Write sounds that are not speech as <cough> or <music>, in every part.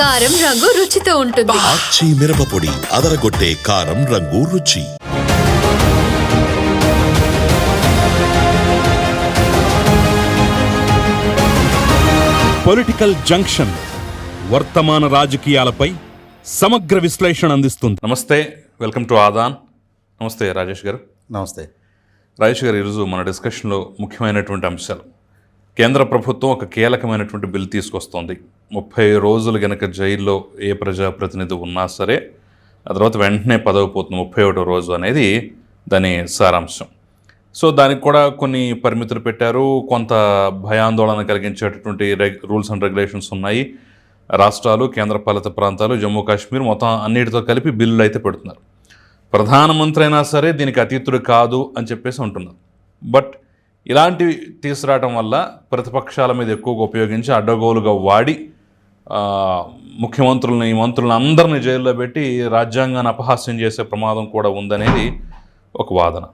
కారం రంగు రుచితో ఉంటుంది. ఆచి మిరపపొడి అదరగొట్టే కారం రంగు రుచి. పొలిటికల్ జంక్షన్ వర్తమాన రాజకీయాలపై సమగ్ర విశ్లేషణ అందిస్తుంది. నమస్తే వెల్కమ్ టు ఆదాన్ నమస్తే రాజేష్ గారు. నమస్తే. రాజేష్ గారు ఈరోజు మన డిస్కషన్లో ముఖ్యమైనటువంటి అంశాలు. కేంద్ర ప్రభుత్వం ఒక కీలకమైనటువంటి బిల్ తీసుకొస్తోంది. ముప్పై రోజులు గనక జైల్లో ఏ ప్రజాప్రతినిధి ఉన్నా సరే ఆ తర్వాత వెంటనే పదవి పోతుంది. ముప్పై ఒకటో రోజు అనేది దాని సారాంశం. సో దానికి కూడా కొన్ని పరిమితులు పెట్టారు. కొంత భయాందోళన కలిగించేటటువంటి రెగ్ రూల్స్ అండ్ రెగ్యులేషన్స్ ఉన్నాయి. రాష్ట్రాలు కేంద్రపాలిత ప్రాంతాలు జమ్మూ కాశ్మీర్ మొత్తం అన్నిటితో కలిపి బిల్లులు అయితే పెడుతున్నారు. ప్రధానమంత్రి అయినా సరే దీనికి అతీతుడు కాదు అని చెప్పేసి ఉంటున్నారు బట్ ఇలాంటివి తీసుకురావటం వల్ల ప్రతిపక్షాల మీద ఎక్కువగా ఉపయోగించి అడ్డగోలుగా వాడి ముఖ్యమంత్రులని మంత్రులను అందరిని జైల్లో పెట్టి రాజ్యాంగాన్ని అపహాస్యం చేసే ప్రమాదం కూడా ఉందనేది ఒక వాదన.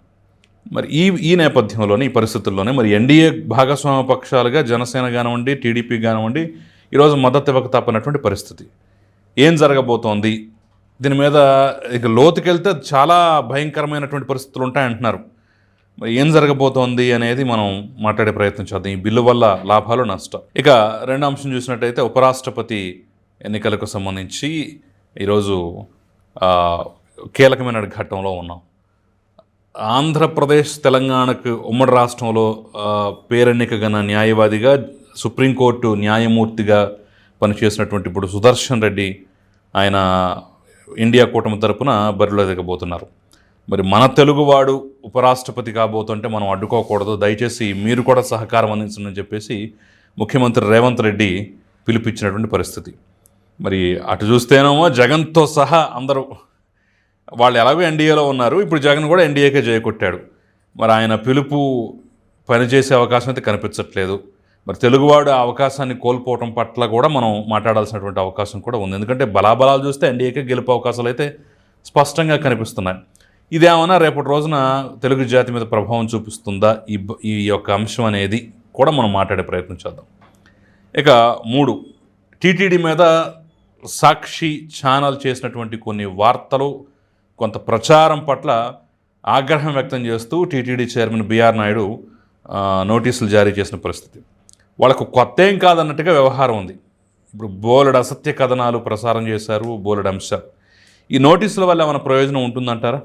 మరి ఈ ఈ నేపథ్యంలోనే ఈ పరిస్థితుల్లోనే మరి ఎన్డీఏ భాగస్వామ్య పక్షాలుగా జనసేన కానివ్వండి టీడీపీ కానివ్వండి ఈరోజు మద్దతు ఇవ్వక తప్పనటువంటి పరిస్థితి. ఏం జరగబోతోంది? దీని మీద ఇక లోతుకెళ్తే చాలా భయంకరమైనటువంటి పరిస్థితులు ఉంటాయంటున్నారు. మరి ఏం జరగబోతోంది అనేది మనం మాట్లాడే ప్రయత్నం చేద్దాం. ఈ బిల్లు వల్ల లాభాలు నష్టం. ఇక రెండో అంశం చూసినట్టయితే ఉపరాష్ట్రపతి ఎన్నికలకు సంబంధించి ఈరోజు కీలకమైన ఘట్టంలో ఉన్నాం. ఆంధ్రప్రదేశ్ తెలంగాణకు ఉమ్మడి రాష్ట్రంలో పేరెన్నిక గన న్యాయవాదిగా సుప్రీంకోర్టు న్యాయమూర్తిగా పనిచేసినటువంటి ఇప్పుడు సుదర్శన్ రెడ్డి ఆయన ఇండియా కూటమి తరపున బరిలో దిగబోతున్నారు. మరి మన తెలుగువాడు ఉపరాష్ట్రపతి కాబోతుంటే మనం అడ్డుకోకూడదు. దయచేసి మీరు కూడా సహకారం అందించండి చెప్పేసి ముఖ్యమంత్రి రేవంత్ రెడ్డి పిలిపించినటువంటి పరిస్థితి. మరి అటు చూస్తేనేమో జగన్తో సహా అందరూ వాళ్ళు ఎలాగో ఎన్డీఏలో ఉన్నారు. ఇప్పుడు జగన్ కూడా ఎన్డీఏకే జయకొట్టాడు. మరి ఆయన పిలుపు పనిచేసే అవకాశం అయితే కనిపించట్లేదు. మరి తెలుగువాడు ఆ అవకాశాన్ని కోల్పోవటం పట్ల కూడా మనం మాట్లాడాల్సినటువంటి అవకాశం కూడా ఉంది. ఎందుకంటే బలాబలాలు చూస్తే ఎన్డీఏకే గెలుపు అవకాశాలు అయితే స్పష్టంగా కనిపిస్తున్నాయి. ఇదేమన్నా రేపటి రోజున తెలుగు జాతి మీద ప్రభావం చూపిస్తుందా? ఈ ఈ యొక్క అంశం అనేది కూడా మనం మాట్లాడే ప్రయత్నం చేద్దాం. ఇక మూడు. టీటీడీ మీద సాక్షి ఛానల్ చేసినటువంటి కొన్ని వార్తలు కొంత ప్రచారం పట్ల ఆగ్రహం వ్యక్తం చేస్తూ టీటీడీ చైర్మన్ బిఆర్ నాయుడు నోటీసులు జారీ చేసిన పరిస్థితి. వాళ్ళకు కొత్త ఏం కాదన్నట్టుగా వ్యవహారం ఉంది. ఇప్పుడు బోలెడు అసత్య కథనాలు ప్రసారం చేశారు బోలెడు అంశాలు. ఈ నోటీసుల వల్ల ఏమైనా ప్రయోజనం ఉంటుందంటారా?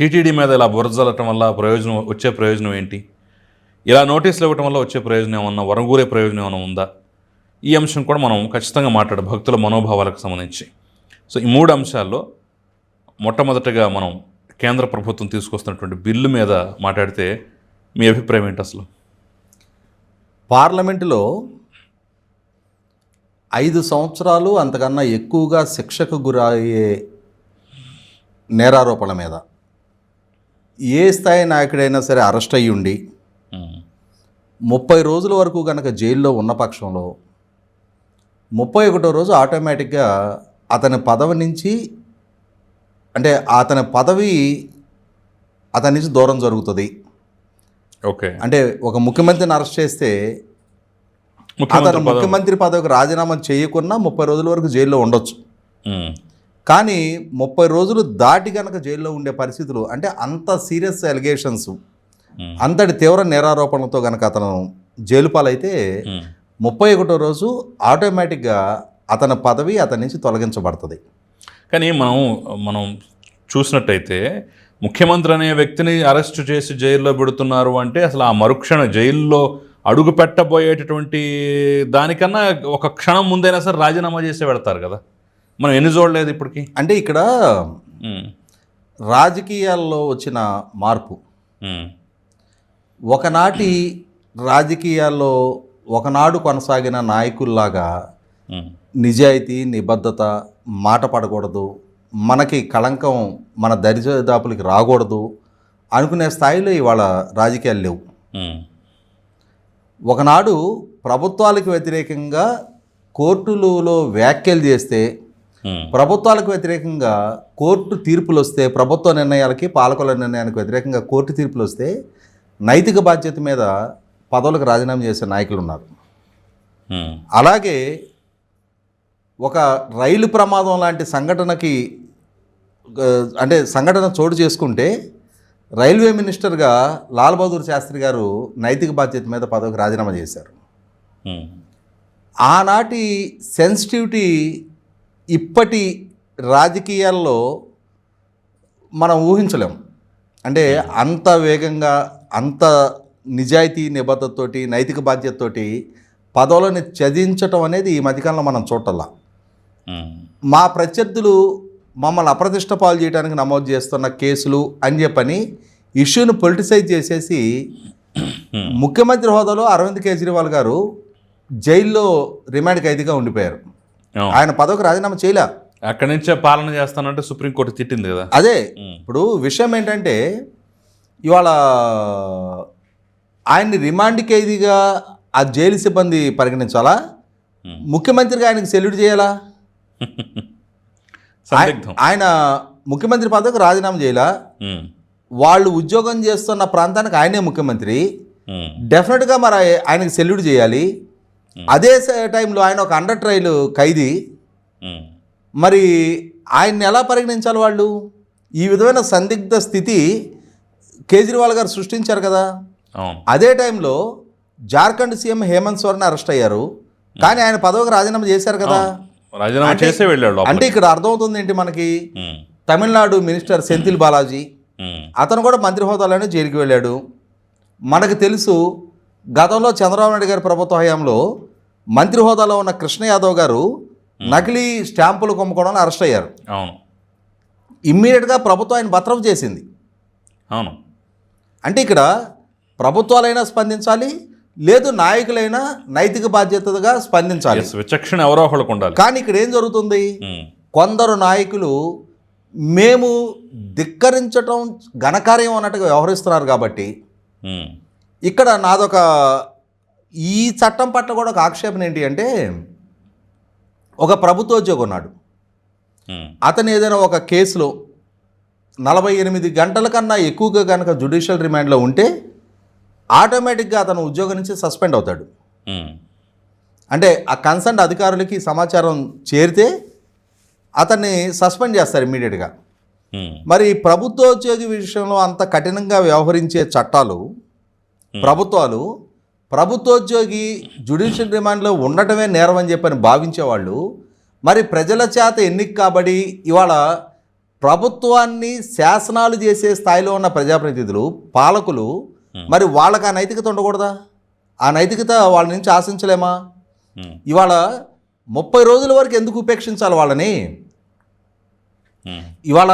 టీటీడీ మీద ఇలా బురజల్లటం వల్ల ప్రయోజనం వచ్చే ప్రయోజనం ఏంటి? ఇలా నోటీసులు ఇవ్వటం వల్ల వచ్చే ప్రయోజనం ఏమన్నా వరంగూరే ప్రయోజనం ఏమైనా ఉందా? ఈ అంశం కూడా మనం ఖచ్చితంగా మాట్లాడు భక్తుల మనోభావాలకు సంబంధించి. సో ఈ మూడు అంశాల్లో మొట్టమొదటగా మనం కేంద్ర ప్రభుత్వం తీసుకొస్తున్నటువంటి బిల్లు మీద మాట్లాడితే మీ అభిప్రాయం ఏంటి అసలు? పార్లమెంటులో ఐదు సంవత్సరాలు అంతకన్నా ఎక్కువగా శిక్షకు గురయ్యే నేరారోపణ మీద. ఏ స్థాయి నాయకుడైనా సరే అరెస్ట్ అయ్యి ఉండి ముప్పై రోజుల వరకు కనుక జైల్లో ఉన్న పక్షంలో ముప్పై ఒకటో రోజు ఆటోమేటిక్గా అతని పదవి నుంచి అంటే అతని పదవి అతని నుంచి దూరం జరుగుతుంది. ఓకే. అంటే ఒక ముఖ్యమంత్రిని అరెస్ట్ చేస్తే అతను ముఖ్యమంత్రి పదవి. ముఖ్యమంత్రి పదవికి రాజీనామా చేయకున్నా ముప్పై రోజుల వరకు జైల్లో ఉండొచ్చు. కానీ ముప్పై రోజులు దాటి కనుక జైల్లో ఉండే పరిస్థితులు అంటే అంత సీరియస్ ఎలిగేషన్స్ అంతటి తీవ్ర నేరారోపణలతో కనుక అతను జైలు పాలైతే. ముప్పై ఒకటో రోజు ఆటోమేటిక్గా అతని పదవి అతని నుంచి తొలగించబడుతుంది. కానీ మనం మనం చూసినట్టయితే ముఖ్యమంత్రి అనే వ్యక్తిని అరెస్ట్ చేసి జైల్లో పెడుతున్నారు అంటే అసలు ఆ మరుక్షణ జైల్లో అడుగు పెట్టబోయేటటువంటి దానికన్నా ఒక క్షణం ముందైనా సరే రాజీనామా చేసి పెడతారు కదా. మనం ఎన్ని చూడలేదు ఇప్పటికి? అంటే ఇక్కడ రాజకీయాల్లో వచ్చిన మార్పు. ఒకనాటి రాజకీయాల్లో ఒకనాడు కొనసాగిన నాయకుల్లాగా నిజాయితీ నిబద్ధత మాట పడకూడదు మనకి కళంకం మన దరిదాపులకి రాకూడదు అనుకునే స్థాయిలో ఇవాళ రాజకీయాలు లేవు. ఒకనాడు ప్రభుత్వాలకు వ్యతిరేకంగా కోర్టులలో వ్యాఖ్యలు చేస్తే ప్రభుత్వాలకు వ్యతిరేకంగా కోర్టు తీర్పులు వస్తే ప్రభుత్వ నిర్ణయాలకి పాలకుల నిర్ణయానికి వ్యతిరేకంగా కోర్టు తీర్పులు వస్తే నైతిక బాధ్యత మీద పదవులకు రాజీనామా చేసే నాయకులు ఉన్నారు ఉమ్, అలాగే ఒక రైలు ప్రమాదం లాంటి సంఘటనకి అంటే సంఘటన చోటు చేసుకుంటే రైల్వే మినిస్టర్గా లాల్ బహదూర్ శాస్త్రి గారు నైతిక బాధ్యత మీద పదవికి రాజీనామా చేశారు. ఉమ్, ఆనాటి సెన్సిటివిటీ ఇప్పటి రాజకీయాల్లో మనం ఊహించలేం. అంటే అంత వేగంగా అంత నిజాయితీ నిబద్ధతతోటి నైతిక బాధ్యతతోటి పదవులను త్యజించటం అనేది ఈ మధ్యకాలంలో మనం చూడాల మా ప్రత్యర్థులు మమ్మల్ని అప్రతిష్ట పాలు చేయడానికి నమోదు చేస్తున్న కేసులు అని చెప్పని ఇష్యూను పొలిటిసైజ్ చేసేసి ముఖ్యమంత్రి హోదాలో అరవింద్ కేజ్రీవాల్ గారు జైల్లో రిమాండ్ ఖైదీగా ఉండిపోయారు. ఆయన పదవికి రాజీనామా చేయలే. అక్కడి నుంచే పాలన చేస్తానంటే సుప్రీంకోర్టు తిట్టింది కదా. అదే ఉమ్, ఇప్పుడు విషయం ఏంటంటే ఇవాళ ఆయన్ని రిమాండ్ ఖైదీగా ఆ జైలు సిబ్బంది పరిగణించాలా? ఉమ్. ముఖ్యమంత్రిగా ఆయనకి సెల్యూట్ చేయాలా? <laughs> ఆయన ముఖ్యమంత్రి పదవికి రాజీనామా చేయాలా? ఉమ్, వాళ్ళు ఉద్యోగం చేస్తున్న ప్రాంతానికి ఆయనే ముఖ్యమంత్రి. డెఫినెట్గా మరి ఆయ- ఆయనకి సెల్యూట్ చేయాలి. అదే టైంలో ఆయన ఒక అండర్ ట్రయల్ ఖైదీ. మరి ఆయన్ని ఎలా పరిగణించాలి వాళ్ళు? ఈ విధమైన సందిగ్ధ స్థితి కేజ్రీవాల్ గారు సృష్టించారు కదా. అదే టైంలో జార్ఖండ్ సీఎం హేమంత్ సోరెన్ అరెస్ట్ అయ్యారు. కానీ ఆయన పదవికి రాజీనామా చేశారు కదా. రాజీనామా చేసే వెళ్ళాడు. అంటే ఇక్కడ అర్థమవుతుంది ఏంటి మనకి తమిళనాడు మినిస్టర్ సెంథిల్ బాలాజీ. అతను కూడా మంత్రి హోదాలోనే జైలుకి వెళ్ళాడు. మనకు తెలుసు గతంలో చంద్రబాబు నాయుడు గారి ప్రభుత్వ హయాంలో మంత్రి హోదాలో ఉన్న కృష్ణ యాదవ్ గారు నకిలీ స్టాంపులు కొమ్ముకోవడానికి అరెస్ట్ అయ్యారు. అవును. ఇమ్మీడియట్గా ప్రభుత్వం ఆయన బత్రఫ్ చేసింది. అవును. అంటే ఇక్కడ ప్రభుత్వాలైనా స్పందించాలి లేదు నాయకులైనా నైతిక బాధ్యతగా స్పందించాలి. విచక్షణ ఎవరో ఒకళ్ళకు ఉండాలి. కానీ ఇక్కడ ఏం జరుగుతుంది? కొందరు నాయకులు మేము ధిక్కరించటం ఘనకార్యం అన్నట్టుగా వ్యవహరిస్తున్నారు కాబట్టి ఇక్కడ నాదొక ఈ చట్టం పట్ల కూడా ఒక ఆక్షేపణ ఏంటి అంటే ఒక ప్రభుత్వోద్యోగి ఉన్నాడు. అతను ఏదైనా ఒక కేసులో నలభై ఎనిమిది గంటల కన్నా ఎక్కువగా కనుక జుడిషియల్ రిమాండ్లో ఉంటే ఆటోమేటిక్గా అతను ఉద్యోగం నుంచి సస్పెండ్ అవుతాడు. అంటే ఆ కన్సర్న్ అధికారులకి సమాచారం చేరితే అతన్ని సస్పెండ్ చేస్తారు ఇమ్మీడియట్గా. మరి ప్రభుత్వోద్యోగి విషయంలో అంత కఠినంగా వ్యవహరించే చట్టాలు ప్రభుత్వాలు ప్రభుత్వోద్యోగి జ్యుడిషియల్ రిమాండ్లో ఉండటమే నేరం అని చెప్పని భావించేవాళ్ళు మరి ప్రజల చేత ఎన్నిక కాబడి ఇవాళ ప్రభుత్వాన్ని శాసనాలు చేసే స్థాయిలో ఉన్న ప్రజాప్రతినిధులు పాలకులు మరి వాళ్ళకి ఆ నైతికత ఉండకూడదా? ఆ నైతికత వాళ్ళ నుంచి ఆశించలేమా? ఉమ్, ఇవాళ ముప్పై రోజుల వరకు ఎందుకు ఉపేక్షించాలి వాళ్ళని? ఇవాళ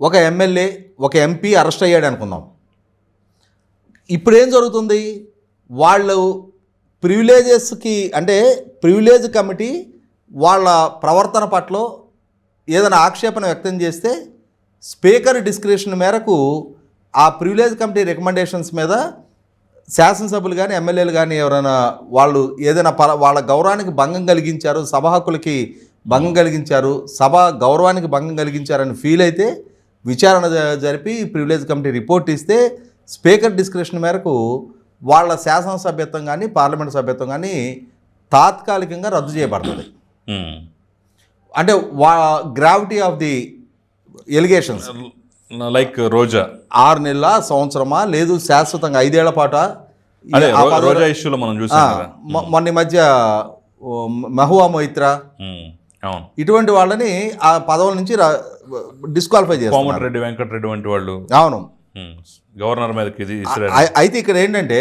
ఒక ఎమ్మెల్యే ఒక ఎంపీ అరెస్ట్ అయ్యాడు అనుకుందాం. ఇప్పుడు ఏం జరుగుతుంది? వాళ్ళు ప్రివిలేజెస్కి అంటే ప్రివిలేజ్ కమిటీ వాళ్ళ ప్రవర్తన పట్ల ఏదైనా ఆక్షేపణ వ్యక్తం చేస్తే స్పీకర్ డిస్క్రిప్షన్ మేరకు ఆ ప్రివిలేజ్ కమిటీ రికమెండేషన్స్ మీద శాసనసభ్యులు కానీ ఎమ్మెల్యేలు కానీ ఎవరైనా వాళ్ళు ఏదైనా పర వాళ్ళ గౌరవానికి భంగం కలిగించారు సభ హక్కులకి భంగం కలిగించారు సభ గౌరవానికి భంగం కలిగించారని ఫీల్ అయితే విచారణ జరిపి ప్రివిలేజ్ కమిటీ రిపోర్ట్ ఇస్తే స్పీకర్ డిస్క్రిప్షన్ మేరకు వాళ్ళ శాసనసభ్యత్వం కానీ పార్లమెంట్ సభ్యత్వం కానీ తాత్కాలికంగా రద్దు చేయబడుతుంది. అంటే వా gravity of the allegations like Roja. ఆరు నెలల సంవత్సరమా లేదు శాశ్వతంగా ఐదేళ్ళ పాట? రోజా ఇష్యూలో మనం చూసాం మొన్న ఈ మధ్య మహువా మొయిత్రా. ఇటువంటి వాళ్ళని ఆ పదవుల నుంచి డిస్క్వాలిఫై చేస్తారు కోమటిరెడ్డి వెంకటరెడ్డి వంటి వాళ్ళు. అవును. గవర్నర్ మీదకి ఇది ఇసిరారు అయి- అయితే ఇక్కడ ఏంటంటే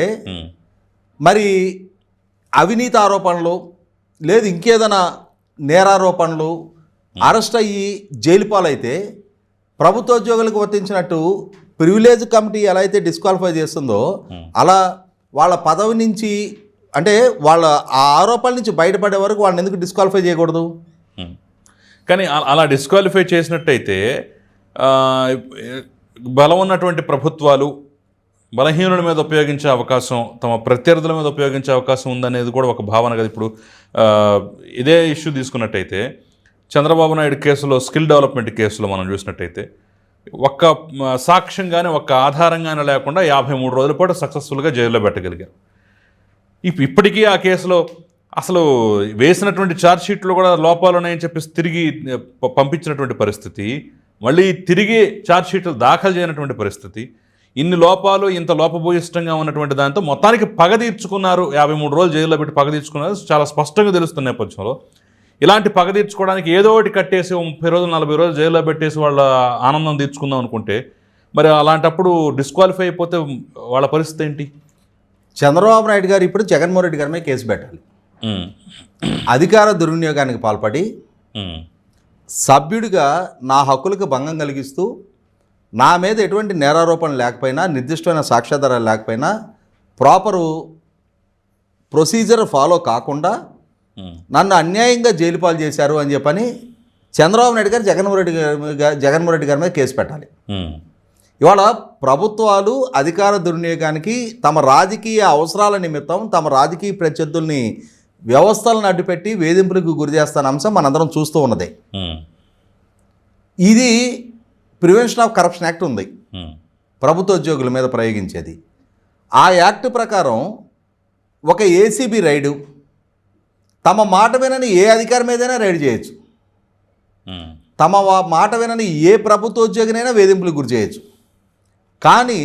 మరి అవినీతి ఆరోపణలు లేదు ఇంకేదైనా నేరారోపణలు అరెస్ట్ అయ్యి జైలు పాలైతే ప్రభుత్వ ఉద్యోగులకు వర్తించినట్టు ప్రివిలేజ్ కమిటీ ఎలా అయితే డిస్క్వాలిఫై చేస్తుందో అలా వాళ్ళ పదవి నుంచి అంటే వాళ్ళ ఆ ఆరోపణల నుంచి బయటపడే వరకు వాళ్ళని ఎందుకు డిస్క్వాలిఫై చేయకూడదు. కానీ అలా డిస్క్వాలిఫై చేసినట్టయితే బలం ఉన్నటువంటి ప్రభుత్వాలు బలహీనుల మీద ఉపయోగించే అవకాశం తమ ప్రత్యర్థుల మీద ఉపయోగించే అవకాశం ఉందనేది కూడా ఒక భావన కదా. ఇప్పుడు ఇదే ఇష్యూ తీసుకున్నట్టయితే చంద్రబాబు నాయుడు కేసులో స్కిల్ డెవలప్మెంట్ కేసులో మనం చూసినట్టయితే ఒక్క సాక్ష్యంగానే ఒక్క ఆధారంగానే లేకుండా యాభై మూడు రోజుల పాటు సక్సెస్ఫుల్గా జైల్లో పెట్టగలిగారు. ఇప్పటికీ ఆ కేసులో అసలు వేసినటువంటి ఛార్జ్షీట్లు కూడా లోపాలు ఉన్నాయని చెప్పేసి తిరిగి పంపించినటువంటి పరిస్థితి మళ్ళీ తిరిగి ఛార్జ్ షీట్లు దాఖలు చేయనటువంటి పరిస్థితి. ఇన్ని లోపాలు ఇంత లోపభూయిష్టంగా ఉన్నటువంటి దాంతో మొత్తానికి పగ తీర్చుకున్నారు. యాభై మూడు రోజులు జైల్లో పెట్టి పగ తీర్చుకున్నారు. చాలా స్పష్టంగా తెలుస్తున్న నేపథ్యంలో. ఇలాంటి పగ తీర్చుకోవడానికి ఏదో ఒకటి కట్టేసి ముప్పై రోజులు నలభై రోజులు జైల్లో పెట్టేసి వాళ్ళ ఆనందం తీర్చుకుందాం అనుకుంటే మరి అలాంటప్పుడు డిస్క్వాలిఫై అయిపోతే వాళ్ళ పరిస్థితి ఏంటి? చంద్రబాబు నాయుడు గారు ఇప్పుడు జగన్మోహన్ రెడ్డి గారి మీద కేసు పెట్టాలి. అధికార దుర్వినియోగానికి పాల్పడి సభ్యుడిగా నా హక్కులకు భంగం కలిగిస్తూ నా మీద ఎటువంటి నేరారోపణ లేకపోయినా నిర్దిష్టమైన సాక్ష్యాధారాలు లేకపోయినా ప్రాపరు ప్రొసీజర్ ఫాలో కాకుండా నన్ను అన్యాయంగా జైలు పాలు చేశారు అని చెప్పని చంద్రబాబు నాయుడు గారు జగన్మోహన్ రెడ్డి గారి జగన్మోహన్ రెడ్డి గారి మీద కేసు పెట్టాలి. ఇవాళ ప్రభుత్వాలు అధికార దుర్వినియోగానికి తమ రాజకీయ అవసరాల నిమిత్తం తమ రాజకీయ ప్రత్యర్థుల్ని వ్యవస్థలను అడ్డుపెట్టి వేధింపులకు గురి చేస్తున్న అంశం మనందరం చూస్తూ ఉన్నదే. ఉమ్, ఇది ప్రివెన్షన్ ఆఫ్ కరప్షన్ యాక్ట్ ఉంది. ఉమ్, ప్రభుత్వ ఉద్యోగుల మీద ప్రయోగించేది. ఆ యాక్ట్ ప్రకారం ఒక ఏసీబీ రైడు తమ మాట వినని ఏ అధికారి మీదైనా రైడ్ చేయొచ్చు. ఉమ్, తమ మాట వినని ఏ ప్రభుత్వ ఉద్యోగినైనా వేధింపులకు గురి చేయొచ్చు. కానీ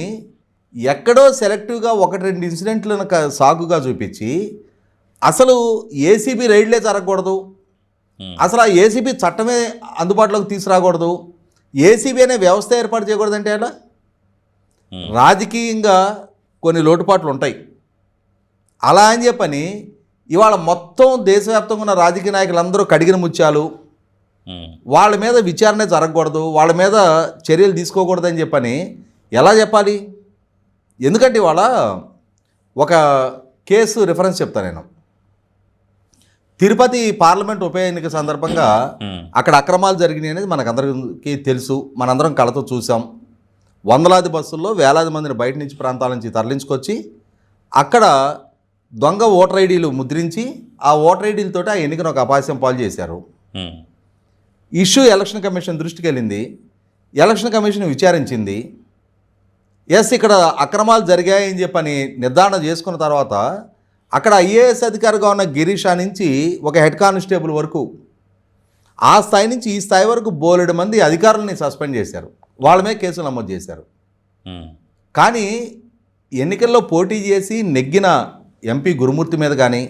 ఎక్కడో సెలెక్టివ్గా ఒకటి రెండు ఇన్సిడెంట్లను సాగుగా చూపించి అసలు ఏసీబీ రైడ్లే జరగకూడదు. అసలు ఆ ఏసీబీ చట్టమే అందుబాటులోకి తీసుకురాకూడదు. ఏసీబీ అనే వ్యవస్థ ఏర్పాటు చేయకూడదంటే ఎలా? Hmm. రాజకీయంగా కొన్ని లోటుపాట్లు ఉంటాయి. అలా అని చెప్పని ఇవాళ మొత్తం దేశవ్యాప్తంగా ఉన్న రాజకీయ నాయకులందరూ కడిగిన ముత్యాలు. వాళ్ళ మీద విచారణ జరగకూడదు. వాళ్ళ మీద చర్యలు తీసుకోకూడదని చెప్పని ఎలా చెప్పాలి? ఎందుకంటే ఇవాళ ఒక కేసు రిఫరెన్స్ చెప్తాను నేను. తిరుపతి పార్లమెంట్ ఉప ఎన్నిక సందర్భంగా అక్కడ అక్రమాలు జరిగినాయి అనేది మనకందరికీ తెలుసు. మనందరం కళతో చూసాం వందలాది బస్సుల్లో వేలాది మందిని బయట నుంచి ప్రాంతాల నుంచి తరలించుకొచ్చి అక్కడ దొంగ ఓటర్ ఐడీలు ముద్రించి ఆ ఓటర్ ఐడీలతోటి ఆ ఎన్నికను ఒక అపాస్యం పాలు చేశారు. ఇష్యూ ఎలక్షన్ కమిషన్ దృష్టికి వెళ్ళింది. Election commission విచారించింది. ఎస్ ఇక్కడ అక్రమాలు జరిగాయని చెప్పని నిర్ధారణ చేసుకున్న తర్వాత అక్కడ ఐఏఎస్ అధికారిగా ఉన్న గిరీషా నుంచి ఒక హెడ్ కానిస్టేబుల్ వరకు ఆ స్థాయి నుంచి ఈ స్థాయి వరకు బోలెడు మంది అధికారులని సస్పెండ్ చేశారు. వాళ్ళ మీద కేసులు నమోదు చేశారు. కానీ ఎన్నికల్లో పోటీ చేసి నెగ్గిన ఎంపీ గురుమూర్తి మీద కానీ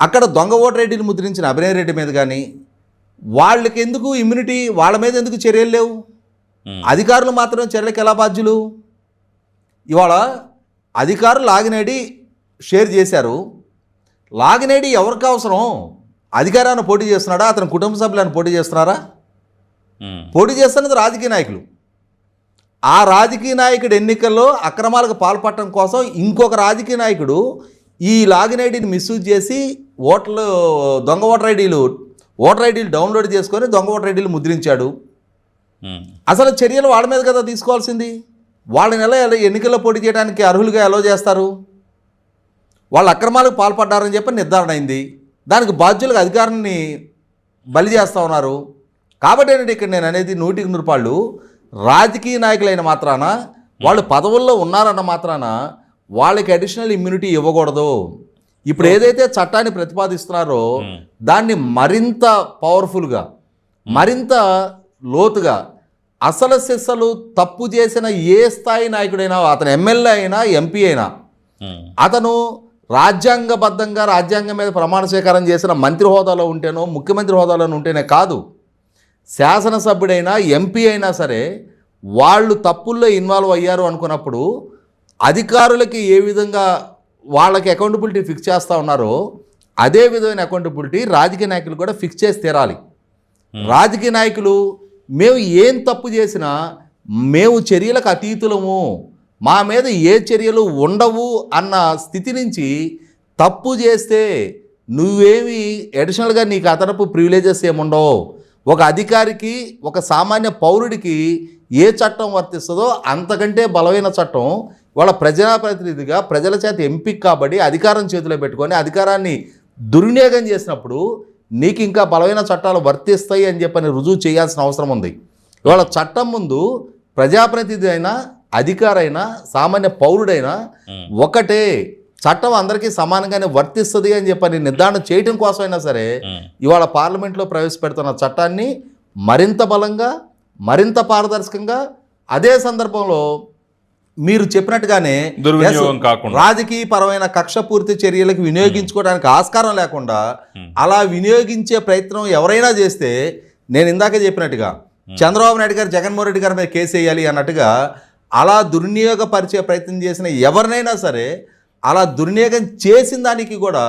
అక్కడ దొంగ ఓటర్ ఐడీలు ముద్రించిన అభినయ్ రెడ్డి మీద కానీ వాళ్ళకి ఎందుకు ఇమ్యూనిటీ వాళ్ళ మీద ఎందుకు చర్యలు లేవు? అధికారులు మాత్రం చర్యలకు ఎలా బాధ్యులు? ఇవాళ అధికారులు లాగినేడి షేర్ చేశారు. లాగినేడి ఎవరికి అవసరం? అధికారాన్ని పోటీ చేస్తున్నాడా? అతని కుటుంబ సభ్యులను పోటీ చేస్తున్నారా? పోటీ చేస్తున్నది రాజకీయ నాయకులు. ఆ రాజకీయ నాయకుడు ఎన్నికల్లో అక్రమాలకు పాల్పడటం కోసం ఇంకొక రాజకీయ నాయకుడు ఈ లాగిన్ ఐడిని మిస్యూజ్ చేసి ఓట్లు దొంగ ఓటర్ ఐడీలు ఓటర్ ఐడీలు డౌన్లోడ్ చేసుకొని దొంగ ఓటర్ ఐడీలు ముద్రించాడు. అసలు చర్యలు వాళ్ళ మీద కదా తీసుకోవాల్సింది? వాళ్ళని ఎలా ఎన్నికల్లో పోటీ చేయడానికి అర్హులుగా ఎలా చేస్తారు? వాళ్ళు అక్రమాలకు పాల్పడ్డారని చెప్పి నిర్ధారణ అయింది. దానికి బాధ్యులకు అధికారాన్ని బలి చేస్తూ ఉన్నారు. కాబట్టి ఏంటంటే ఇక్కడ నేను అనేది నూటికి నూరు పాళ్ళు రాజకీయ నాయకులైన మాత్రాన వాళ్ళు పదవుల్లో ఉన్నారన్న మాత్రాన వాళ్ళకి అడిషనల్ ఇమ్యూనిటీ ఇవ్వకూడదు. ఇప్పుడు ఏదైతే చట్టాన్ని ప్రతిపాదిస్తున్నారో దాన్ని మరింత పవర్ఫుల్గా మరింత లోతుగా అసలు సిస్సలు తప్పు చేసిన ఏ స్థాయి నాయకుడైనా అతను ఎమ్మెల్యే అయినా ఎంపీ అయినా అతను రాజ్యాంగబద్ధంగా రాజ్యాంగం మీద ప్రమాణ స్వీకారం చేసిన మంత్రి హోదాలో ఉంటేనో ముఖ్యమంత్రి హోదాలో ఉంటేనే కాదు. శాసనసభ్యుడైనా ఎంపీ అయినా సరే వాళ్ళు తప్పుల్లో ఇన్వాల్వ్ అయ్యారు అనుకున్నప్పుడు అధికారులకి ఏ విధంగా వాళ్ళకి అకౌంటబిలిటీ ఫిక్స్ చేస్తూ ఉన్నారో అదే విధమైన అకౌంటబిలిటీ రాజకీయ నాయకులు కూడా ఫిక్స్ చేసి తీరాలి. రాజకీయ నాయకులు మేము ఏం తప్పు చేసినా మేము చర్యలకు అతీతులము. మా మీద ఏ చర్యలు ఉండవు అన్న స్థితి నుంచి తప్పు చేస్తే నువ్వేమి అడిషనల్గా నీకు అదనపు ప్రివిలేజెస్ ఏముండవు. ఒక అధికారికి ఒక సామాన్య పౌరుడికి ఏ చట్టం వర్తిస్తుందో అంతకంటే బలమైన చట్టం వాళ్ళ ప్రజాప్రతినిధిగా ప్రజల చేత ఎంపిక కాబట్టి అధికారం చేతిలో పెట్టుకొని అధికారాన్ని దుర్వినియోగం చేసినప్పుడు నీకు ఇంకా బలమైన చట్టాలు వర్తిస్తాయి అని చెప్పని రుజువు చేయాల్సిన అవసరం ఉంది. ఇవాళ చట్టం ముందు ప్రజాప్రతినిధి అయినా అధికారైనా సామాన్య పౌరుడైనా ఒకటే చట్టం అందరికీ సమానంగానే వర్తిస్తుంది అని చెప్పని నిర్ధారణ చేయటం కోసమైనా సరే ఇవాళ పార్లమెంట్లో ప్రవేశపెడుతున్న చట్టాన్ని మరింత బలంగా మరింత పారదర్శకంగా అదే సందర్భంలో మీరు చెప్పినట్టుగానే దుర్వినియోగం yes, కాకుండా. రాజకీయ పరమైన కక్షపూర్తి చర్యలకు వినియోగించుకోవడానికి ఆస్కారం లేకుండా అలా వినియోగించే ప్రయత్నం ఎవరైనా చేస్తే నేను ఇందాక చెప్పినట్టుగా చంద్రబాబు నాయుడు గారు జగన్మోహన్ రెడ్డి గారి మీద కేసు వేయాలి అన్నట్టుగా అలా దుర్వినియోగపరిచే ప్రయత్నం చేసిన ఎవరినైనా సరే అలా దుర్వినియోగం చేసిన దానికి కూడా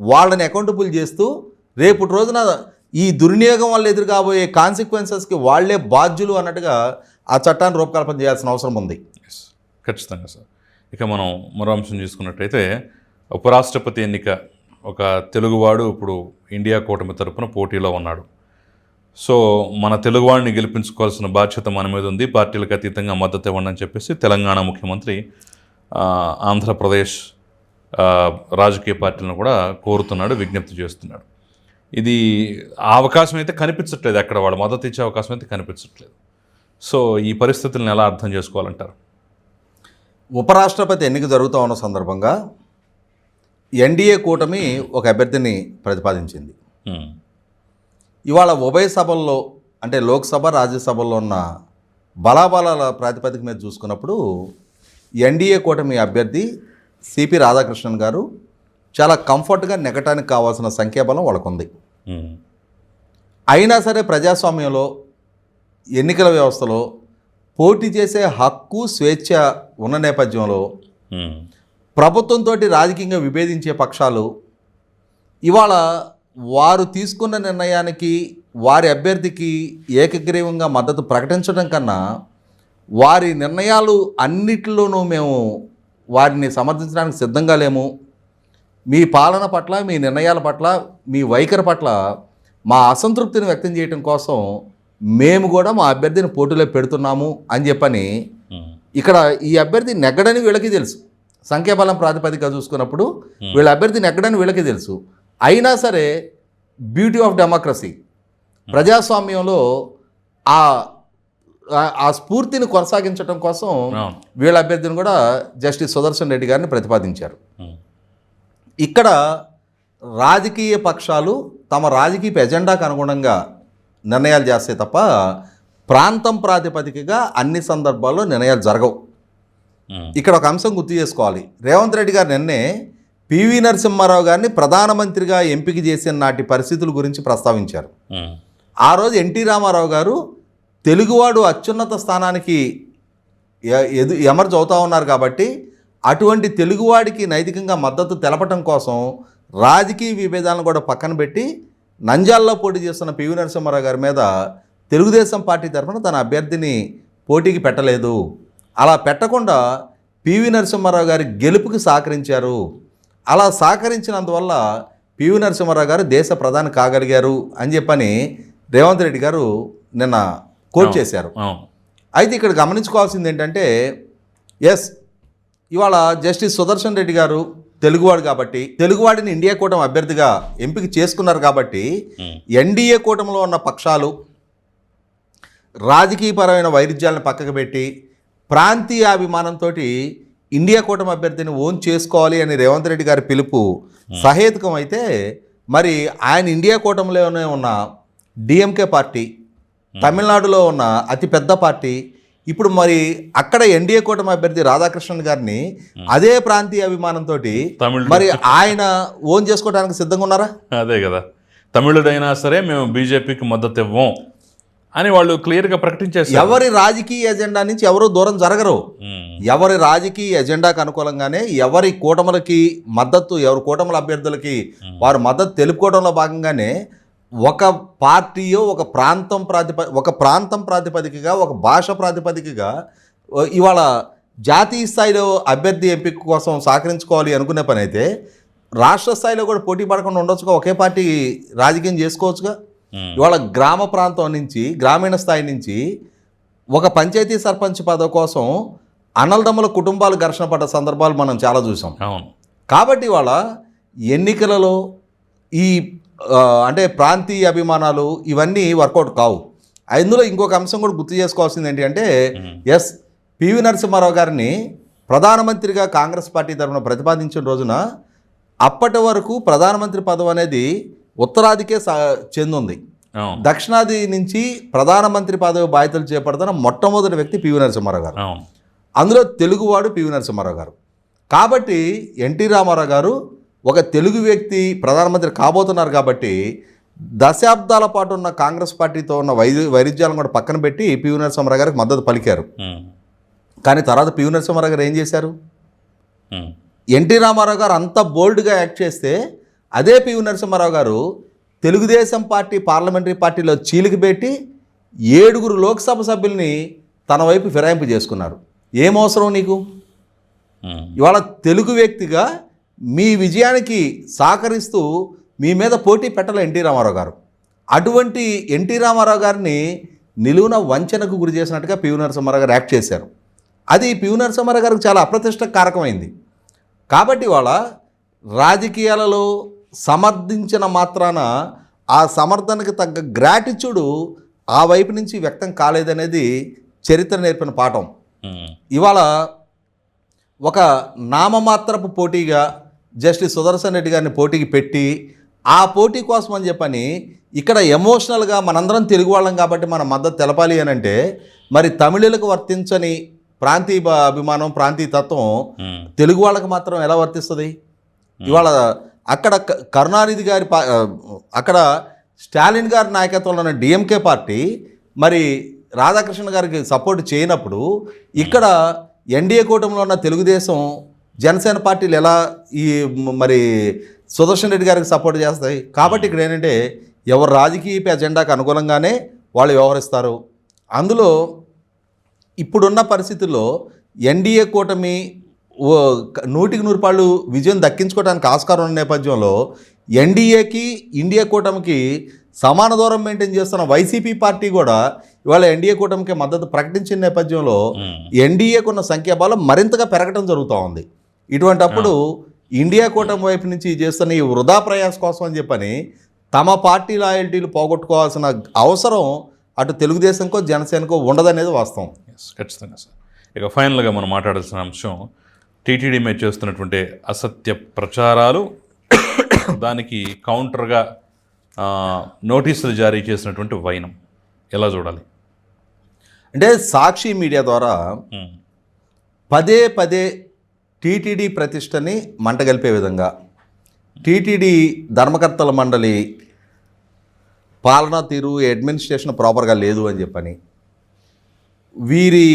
వాళ్ళని అకౌంటబుల్ చేస్తూ రేపటి రోజున ఈ దుర్వినియోగం వల్ల ఎదురు కాబోయే కాన్సిక్వెన్సెస్కి వాళ్ళే బాధ్యులు అన్నట్టుగా ఆ చట్టాన్ని రూపకల్పన చేయాల్సిన అవసరం ఉంది. ఖచ్చితంగా సార్. ఇక మనం మరో అంశం చూసుకున్నట్టయితే ఉపరాష్ట్రపతి ఎన్నిక ఒక తెలుగువాడు ఇప్పుడు ఇండియా కూటమి తరపున పోటీలో ఉన్నాడు. సో మన తెలుగువాడిని గెలిపించుకోవాల్సిన బాధ్యత మన మీద ఉంది. పార్టీలకు అతీతంగా మద్దతు ఇవ్వండి అని చెప్పేసి తెలంగాణ ముఖ్యమంత్రి ఆంధ్రప్రదేశ్ రాజకీయ పార్టీలను కూడా కోరుతున్నాడు విజ్ఞప్తి చేస్తున్నాడు. ఇది ఆ అవకాశం అయితే కనిపించట్లేదు అక్కడ వాళ్ళు. మద్దతు ఇచ్చే అవకాశం అయితే కనిపించట్లేదు. సో ఈ పరిస్థితులను ఎలా అర్థం చేసుకోవాలంటారు? ఉపరాష్ట్రపతి ఎన్నిక జరుగుతూ ఉన్న సందర్భంగా ఎన్డీఏ కూటమి ఒక అభ్యర్థిని ప్రతిపాదించింది. ఇవాళ ఉభయ సభల్లో అంటే లోక్సభ రాజ్యసభల్లో ఉన్న బలాబలాల ప్రాతిపదిక మీద చూసుకున్నప్పుడు ఎన్డీఏ కూటమి అభ్యర్థి సిపి రాధాకృష్ణన్ గారు చాలా కంఫర్ట్గా నెగటానికి కావాల్సిన సంఖ్యాబలం వాళ్ళకుంది. అయినా సరే ప్రజాస్వామ్యంలో ఎన్నికల వ్యవస్థలో పోటీ చేసే హక్కు స్వేచ్ఛ ఉన్న నేపథ్యంలో ప్రభుత్వంతో రాజకీయంగా విభేదించే పక్షాలు ఇవాళ వారు తీసుకున్న నిర్ణయానికి వారి అభ్యర్థికి ఏకగ్రీవంగా మద్దతు ప్రకటించడం కన్నా వారి నిర్ణయాలు అన్నిటిలోనూ మేము వారిని సమర్థించడానికి సిద్ధంగా లేము. మీ పాలన పట్ల మీ నిర్ణయాల పట్ల మీ వైఖరి పట్ల మా అసంతృప్తిని వ్యక్తం చేయడం కోసం మేము కూడా మా అభ్యర్థిని పోటీలో పెడుతున్నాము అని చెప్పని ఇక్కడ ఈ అభ్యర్థి నెగ్గడని వీళ్ళకి తెలుసు. సంఖ్యాబలం ప్రాతిపదిక చూసుకున్నప్పుడు వీళ్ళ అభ్యర్థి నెగ్గడని వీళ్ళకి తెలుసు. అయినా సరే బ్యూటీ ఆఫ్ డెమోక్రసీ ప్రజాస్వామ్యంలో ఆ ఆ- స్ఫూర్తిని కొనసాగించడం కోసం. వీళ్ళ అభ్యర్థిని కూడా జస్టిస్ సుదర్శన్ రెడ్డి గారిని ప్రతిపాదించారు. ఇక్కడ రాజకీయ పక్షాలు తమ రాజకీయ ఎజెండాకు అనుగుణంగా నిర్ణయాలు చేస్తే తప్ప ప్రాంతం ప్రాతిపదికగా అన్ని సందర్భాల్లో నిర్ణయాలు జరగవు. ఇక్కడ ఒక అంశం గుర్తు చేసుకోవాలి. రేవంత్ రెడ్డి గారు నిన్నే పివి నరసింహారావు గారిని ప్రధానమంత్రిగా ఎంపిక చేసిన నాటి పరిస్థితుల గురించి ప్రస్తావించారు. ఆ రోజు ఎన్టీ రామారావు గారు తెలుగువాడు అత్యున్నత స్థానానికి ఎదు ఎమర్జ్ అవుతా ఉన్నారు కాబట్టి అటువంటి తెలుగువాడికి నైతికంగా మద్దతు తెలపటం కోసం రాజకీయ విభేదాలను కూడా పక్కన పెట్టి నంజాల్లో పోటీ చేస్తున్న పివి నరసింహారావు గారి మీద తెలుగుదేశం పార్టీ తరఫున తన అభ్యర్థిని పోటీకి పెట్టలేదు. అలా పెట్టకుండా పివి నరసింహారావు గారి గెలుపుకి సహకరించారు అలా సహకరించినందువల్ల పివి నరసింహారావు గారు దేశ ప్రధాని కాగలిగారు అని చెప్పని రేవంత్ రెడ్డి గారు నిన్న కోట్ చేశారు. అయితే ఇక్కడ గమనించుకోవాల్సింది ఏంటంటే ఎస్ ఇవాళ జస్టిస్ సుదర్శన్ రెడ్డి గారు తెలుగువాడు కాబట్టి తెలుగువాడిని ఇండియా కూటమి అభ్యర్థిగా ఎంపిక చేసుకున్నారు కాబట్టి ఎన్డీఏ కూటమిలో ఉన్న పక్షాలు రాజకీయపరమైన వైరుధ్యాలను పక్కకు పెట్టి ప్రాంతీయాభిమానంతో ఇండియా కూటమి అభ్యర్థిని ఓన్ చేసుకోవాలి అని రేవంత్ రెడ్డి గారి పిలుపు సహేతుకం అయితే మరి ఆయన ఇండియా కూటమిలోనే ఉన్న డిఎంకే పార్టీ తమిళనాడులో ఉన్న అతిపెద్ద పార్టీ ఇప్పుడు మరి అక్కడ ఎన్డీఏ కూటమి అభ్యర్థి రాధాకృష్ణన్ గారిని అదే ప్రాంతీయ అభిమానంతో తమిళ మరి ఆయన ఓన్ చేసుకోవడానికి సిద్ధంగా ఉన్నారా? అదే కదా. తమిళుడైనా సరే మేము బీజేపీకి మద్దతు ఇవ్వం. అని వాళ్ళు క్లియర్గా ప్రకటించేసారు ఎవరి రాజకీయ ఎజెండా నుంచి ఎవరు దూరం జరగరు. ఎవరి రాజకీయ ఎజెండాకు అనుకూలంగానే ఎవరి కూటములకి మద్దతు ఎవరి కూటముల అభ్యర్థులకి వారు మద్దతు తెలుపుకోవడంలో భాగంగానే ఒక పార్టీయో ఒక ప్రాంతం ప్రాతిప ఒక ప్రాంతం ప్రాతిపదికగా ఒక భాష ప్రాతిపదికగా ఇవాళ జాతీయ స్థాయిలో అభ్యర్థి ఎంపిక కోసం సహకరించుకోవాలి అనుకునే పని అయితే రాష్ట్ర స్థాయిలో కూడా పోటీ పడకుండా ఉండొచ్చుగా? ఒకే పార్టీ రాజకీయం చేసుకోవచ్చుగా? ఇవాళ గ్రామ ప్రాంతం నుంచి గ్రామీణ స్థాయి నుంచి ఒక పంచాయతీ సర్పంచ్ పదవి కోసం అన్నలదమ్ముల కుటుంబాలు ఘర్షణ పడ్డ సందర్భాలు మనం చాలా చూసాం. కాబట్టి ఇవాళ ఎన్నికలలో ఈ అంటే ప్రాంతీయ అభిమానాలు ఇవన్నీ వర్కౌట్ కావు. ఇందులో ఇంకొక అంశం కూడా గుర్తు చేసుకోవాల్సింది ఏంటి అంటే ఎస్ పివి నరసింహారావు గారిని ప్రధానమంత్రిగా కాంగ్రెస్ పార్టీ తరఫున ప్రతిపాదించిన రోజున అప్పటి వరకు ప్రధానమంత్రి పదవి అనేది ఉత్తరాదికే సా చెందుంది. దక్షిణాది నుంచి ప్రధానమంత్రి పదవి బాధ్యతలు చేపడుతున్న మొట్టమొదటి వ్యక్తి పివి నరసింహారావు గారు. అందులో తెలుగువాడు పివి నరసింహారావు గారు. కాబట్టి ఎన్టీ రామారావు గారు ఒక తెలుగు వ్యక్తి ప్రధానమంత్రి కాబోతున్నారు కాబట్టి దశాబ్దాల పాటు ఉన్న కాంగ్రెస్ పార్టీతో ఉన్న వై వైరుధ్యాలను కూడా పక్కన పెట్టి పివి నరసింహారావు గారికి మద్దతు పలికారు. కానీ తర్వాత పివి నరసింహారావు గారు ఏం చేశారు? ఎన్టీ రామారావు గారు అంత బోల్డ్గా యాక్ట్ చేస్తే అదే పివి నరసింహారావు గారు తెలుగుదేశం పార్టీ పార్లమెంటరీ పార్టీలో చీలికి పెట్టి ఏడుగురు లోక్సభ సభ్యుల్ని తన వైపు ఫిరాయింపు చేసుకున్నారు. ఏం అవసరం నీకు? ఇవాళ తెలుగు వ్యక్తిగా మీ విజయానికి సహకరిస్తూ మీ మీద పోటీ పెట్టాలి ఎన్టీ రామారావు గారు. అటువంటి ఎన్టీ రామారావు గారిని నిలువున వంచనకు గురి చేసినట్టుగా పివి నరసింహారావు గారు యాక్ట్ చేశారు. అది పివి నరసింహారావు గారికి చాలా అప్రతిష్ట కారకమైంది. కాబట్టి వాళ్ళ రాజకీయాలలో సమర్థించిన మాత్రాన ఆ సమర్థనకు తగ్గ గ్రాటిట్యూడు ఆ వైపు నుంచి వ్యక్తం కాలేదనేది చరిత్ర నేర్పిన పాఠం. ఇవాళ ఒక నామమాత్రపు పోటీగా జస్టిస్ సుదర్శన్ రెడ్డి గారిని పోటీకి పెట్టి ఆ పోటీ కోసం అని చెప్పని ఇక్కడ ఎమోషనల్గా మనందరం తెలుగు వాళ్ళం కాబట్టి మన మద్దతు తెలపాలి అని అంటే మరి తమిళులకు వర్తించని ప్రాంతీయ అభిమానం ప్రాంతీయ తత్వం తెలుగు వాళ్ళకి మాత్రం ఎలా వర్తిస్తుంది? ఇవాళ అక్కడ క- కరుణానిధి గారి పా అక్కడ స్టాలిన్ గారి నాయకత్వంలో ఉన్న డిఎంకే పార్టీ మరి రాధాకృష్ణ గారికి సపోర్ట్ చేయనప్పుడు ఇక్కడ ఎన్డీఏ కూటమిలో ఉన్న తెలుగుదేశం జనసేన పార్టీలు ఎలా ఈ మరి సుదర్శన్ రెడ్డి గారికి సపోర్ట్ చేస్తాయి? కాబట్టి ఇక్కడ ఏంటంటే ఎవరు రాజకీయ ఎజెండాకు అనుకూలంగానే వాళ్ళు వ్యవహరిస్తారు. అందులో ఇప్పుడున్న పరిస్థితుల్లో ఎన్డీఏ కూటమి నూటికి నూరు పాళ్ళు విజయం దక్కించుకోవడానికి ఆస్కారం ఉన్న నేపథ్యంలో ఎన్డీఏకి ఇండియా కూటమికి సమాన దూరం మెయింటైన్ చేస్తున్న వైసీపీ పార్టీ కూడా ఇవాళ ఎన్డీఏ కూటమికి మద్దతు ప్రకటించిన నేపథ్యంలో ఎన్డీఏకు ఉన్న సంఖ్యాబలం మరింతగా పెరగటం జరుగుతూ ఉంది. ఇటువంటి అప్పుడు ఇండియా కూటమి వైపు నుంచి చేస్తున్న ఈ వృధా ప్రయాస కోసం అని చెప్పని తమ పార్టీ లాయల్టీలు పోగొట్టుకోవాల్సిన అవసరం అటు తెలుగుదేశంకో జనసేనకో ఉండదనేది వాస్తవం. ఖచ్చితంగా సార్. ఇక ఫైనల్గా మనం మాట్లాడాల్సిన అంశం టీటీడీ మీద చేస్తున్నటువంటి అసత్య ప్రచారాలు దానికి కౌంటర్గా నోటీసులు జారీ చేసినటువంటి వైనం. ఎలా చూడాలి? అంటే సాక్షి మీడియా ద్వారా పదే పదే టీటీడీ ప్రతిష్టని మంటగలిపే విధంగా టీటీడీ ధర్మకర్తల మండలి పాలనా తీరు అడ్మినిస్ట్రేషన్ ప్రాపర్గా లేదు అని చెప్పని వీరి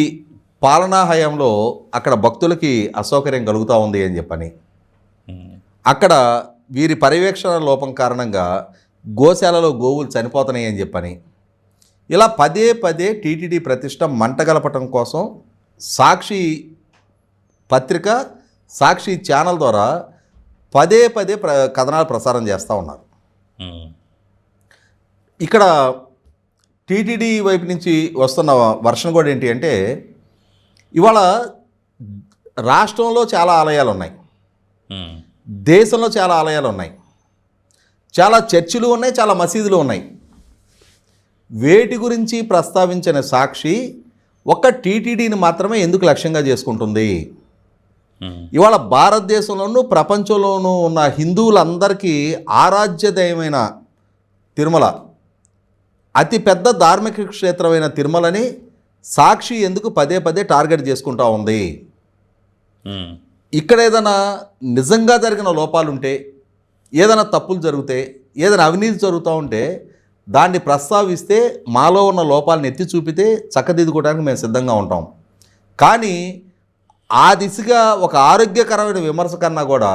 పాలనా హయాంలో అక్కడ భక్తులకి అసౌకర్యం కలుగుతూ ఉంది అని చెప్పని. అక్కడ వీరి పర్యవేక్షణ లోపం కారణంగా గోశాలలో గోవులు చనిపోతున్నాయి అని చెప్పని. ఇలా పదే పదే టీటీడీ ప్రతిష్ట మంటగలపటం కోసం సాక్షి పత్రిక సాక్షి ఛానల్ ద్వారా పదే పదే ప్ర కథనాలు ప్రసారం చేస్తూ ఉన్నారు. ఇక్కడ టీటీడీ వైపు నుంచి వస్తున్న వర్షన్ కూడా ఏంటి అంటే ఇవాళ రాష్ట్రంలో చాలా ఆలయాలు ఉన్నాయి. దేశంలో చాలా ఆలయాలు ఉన్నాయి. చాలా చర్చిలు ఉన్నాయి చాలా మసీదులు ఉన్నాయి. వేటి గురించి ప్రస్తావించిన సాక్షి ఒక్క టీటీడీని మాత్రమే ఎందుకు లక్ష్యంగా చేసుకుంటుంది? ఇవాళ భారతదేశంలోనూ ప్రపంచంలోనూ ఉన్న హిందువులందరికీ ఆరాధ్యదయమైన తిరుమల అతి పెద్ద ధార్మిక క్షేత్రమైన తిరుమలని సాక్షి ఎందుకు పదే పదే టార్గెట్ చేసుకుంటా ఉంది? ఇక్కడ ఏదైనా నిజంగా జరిగిన లోపాలుంటే ఏదైనా తప్పులు జరిగితే ఏదైనా అవినీతి జరుగుతూ ఉంటే దాన్ని ప్రస్తావిస్తే మాలో ఉన్న లోపాలను ఎత్తి చూపితే చక్కదిద్దుకోవడానికి మేము సిద్ధంగా ఉంటాం. కానీ ఆ దిశగా ఒక ఆరోగ్యకరమైన విమర్శ కన్నా కూడా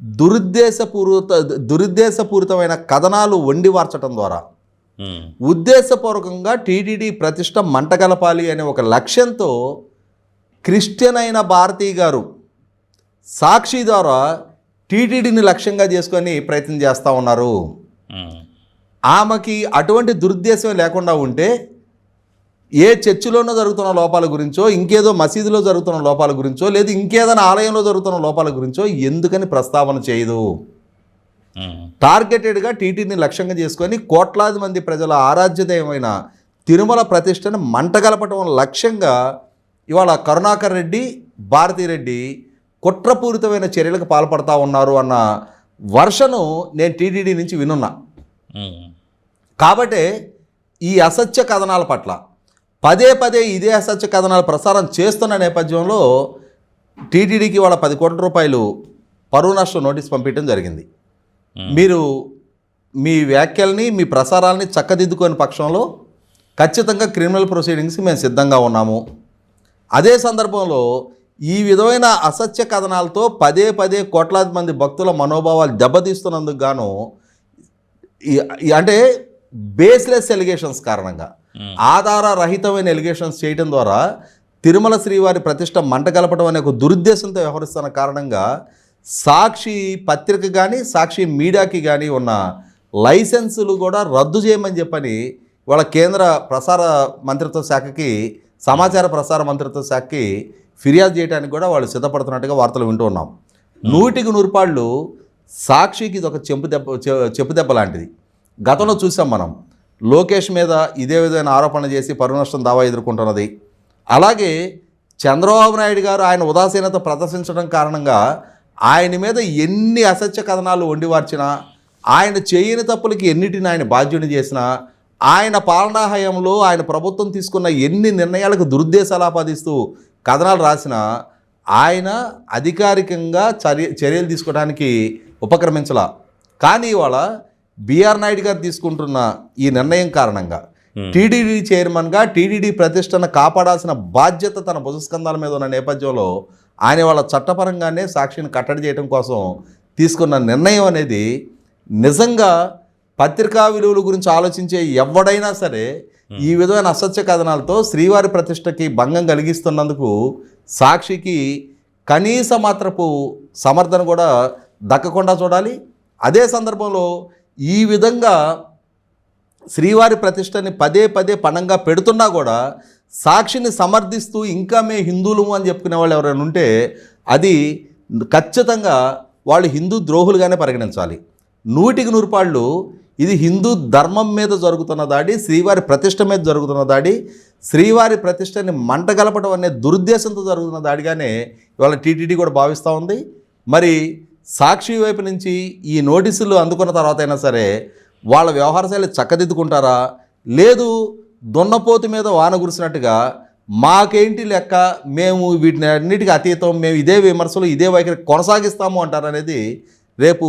దురుద్దేశపూరిత దురుద్దేశపూరితమైన కథనాలు వండి వార్చడం ద్వారా ఉద్దేశపూర్వకంగా టీటీడీ ప్రతిష్ట మంటగలపాలి అనే ఒక లక్ష్యంతో క్రిస్టియన్ అయిన భారతీ గారు సాక్షి ద్వారా టీటీడీని లక్ష్యంగా చేసుకొని ప్రయత్నం చేస్తూ ఉన్నారు. ఉమ్, ఆమెకి అటువంటి దురుద్దేశం లేకుండా ఉంటే ఏ చర్చిలోనో జరుగుతున్న లోపాల గురించో ఇంకేదో మసీదులో జరుగుతున్న లోపాల గురించో లేదు ఇంకేదైనా ఆలయంలో జరుగుతున్న లోపాల గురించో ఎందుకని ప్రస్తావన చేయదు? టార్గెటెడ్గా టీటీని లక్ష్యంగా చేసుకొని కోట్లాది మంది ప్రజల ఆరాధ్యదయమైన తిరుమల ప్రతిష్టను మంటగలపటం లక్ష్యంగా ఇవాళ కరుణాకర్ రెడ్డి భారతిరెడ్డి కుట్రపూరితమైన చర్యలకు పాల్పడతా ఉన్నారు అన్న వర్షను నేను టీటీడీ నుంచి వినున్నా. కాబట్టే ఈ అసత్య కథనాల పట్ల పదే పదే ఇదే అసత్య కథనాలు ప్రసారం చేస్తున్న నేపథ్యంలో టీటీడీకి వాళ్ళ పది కోట్ల రూపాయలు పరువు నష్టం నోటీస్ పంపించడం జరిగింది. మీరు మీ వ్యాఖ్యల్ని మీ ప్రసారాలని చక్కదిద్దుకోని పక్షంలో ఖచ్చితంగా క్రిమినల్ ప్రొసీడింగ్స్ మేము సిద్ధంగా ఉన్నాము. అదే సందర్భంలో ఈ విధమైన అసత్య కథనాలతో పదే పదే కోట్లాది మంది భక్తుల మనోభావాలు దెబ్బతీస్తున్నందుకు గాను అంటే బేస్లెస్ ఎలిగేషన్స్ కారణంగా ఆధార రహితమైన ఎలిగేషన్స్ చేయడం ద్వారా తిరుమల శ్రీవారి ప్రతిష్ట మంట కలపడం అనే ఒక దురుద్దేశంతో వ్యవహరిస్తున్న కారణంగా సాక్షి పత్రిక కానీ సాక్షి మీడియాకి కానీ ఉన్న లైసెన్సులు కూడా రద్దు చేయమని చెప్పని వాళ్ళ కేంద్ర ప్రసార మంత్రిత్వ శాఖకి సమాచార ప్రసార మంత్రిత్వ శాఖకి ఫిర్యాదు చేయడానికి కూడా వాళ్ళు సిద్ధపడుతున్నట్టుగా వార్తలు వింటూ ఉన్నాం. నూటికి నూరుపాళ్ళు సాక్షికి ఇది ఒక చెంపు దెబ్బ చెప్పు దెబ్బ లాంటిది. గతంలో చూసాం మనం. లోకేష్ మీద ఇదే విధమైన ఆరోపణలు చేసి పరువు నష్టం దావా ఎదుర్కొంటున్నది. అలాగే చంద్రబాబు నాయుడు గారు ఆయన ఉదాసీనత ప్రదర్శించడం కారణంగా ఆయన మీద ఎన్ని అసత్య కథనాలు వండివార్చినా ఆయన చేయని తప్పులకి ఎన్నిటిని ఆయన బాధ్యుని చేసినా ఆయన పాలనా హయాంలో ఆయన ప్రభుత్వం తీసుకున్న ఎన్ని నిర్ణయాలకు దురుద్దేశాలు ఆపాదిస్తూ కథనాలు రాసినా ఆయన అధికారికంగా చర్య చర్యలు తీసుకోవడానికి ఉపక్రమించలా. కానీ ఇవాళ బిఆర్ నాయుడు గారు తీసుకుంటున్న ఈ నిర్ణయం కారణంగా టీడీడీ చైర్మన్గా టీడీడీ ప్రతిష్టను కాపాడాల్సిన బాధ్యత తన భుజస్కంధాల మీద ఉన్న నేపథ్యంలో ఆయన వాళ్ళ చట్టపరంగానే సాక్షిని కట్టడి చేయడం కోసం తీసుకున్న నిర్ణయం అనేది నిజంగా పత్రికా విలువల గురించి ఆలోచించే ఎవడైనా సరే ఈ విధమైన అసత్య కథనాలతో శ్రీవారి ప్రతిష్టకి భంగం కలిగిస్తున్నందుకు సాక్షికి కనీస మాత్రపు సమర్థన కూడా దక్కకుండా చూడాలి. అదే సందర్భంలో ఈ విధంగా శ్రీవారి ప్రతిష్టని పదే పదే పణంగా పెడుతున్నా కూడా సాక్షిని సమర్థిస్తూ ఇంకా మే హిందువులము అని చెప్పుకునే వాళ్ళు ఎవరైనా ఉంటే అది ఖచ్చితంగా వాళ్ళు హిందూ ద్రోహులుగానే పరిగణించాలి. నూటికి నూరుపాళ్ళు ఇది హిందూ ధర్మం మీద జరుగుతున్న దాడి శ్రీవారి ప్రతిష్ట మీద జరుగుతున్న దాడి శ్రీవారి ప్రతిష్టని మంటగలపడం అనే దురుద్దేశంతో జరుగుతున్న దాడిగానే ఇవాళ టీటీడీ కూడా భావిస్తూ ఉంది. మరి సాక్షి వైపు నుంచి ఈ నోటీసులు అందుకున్న తర్వాత అయినా సరే వాళ్ళ వ్యవహార శైలి చక్కదిద్దుకుంటారా? లేదు దున్నపోతు మీద వాన కురిసినట్టుగా మాకేంటి లెక్క? మేము వీటిని అన్నిటికీ అతీతం మేము ఇదే విమర్శలు ఇదే వైఖరి కొనసాగిస్తాము అంటారనేది రేపు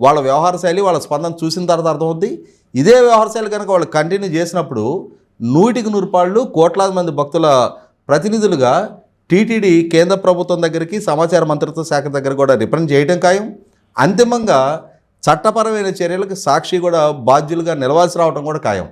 వాళ్ళ వ్యవహార శైలి వాళ్ళ స్పందన చూసిన తర్వాత అర్థమవుద్ది. ఇదే వ్యవహార శైలి కనుక వాళ్ళు కంటిన్యూ చేసినప్పుడు నూటికి నూరుపాళ్ళు కోట్లాది మంది భక్తుల ప్రతినిధులుగా టీటీడీ కేంద్ర ప్రభుత్వం దగ్గరికి సమాచార మంత్రిత్వ శాఖ దగ్గర కూడా రిప్రజెంట్ చేయడం ఖాయం. అంతిమంగా చట్టపరమైన చర్యలకు సాక్షి కూడా బాధ్యులుగా నిలవాల్సి రావడం కూడా ఖాయం.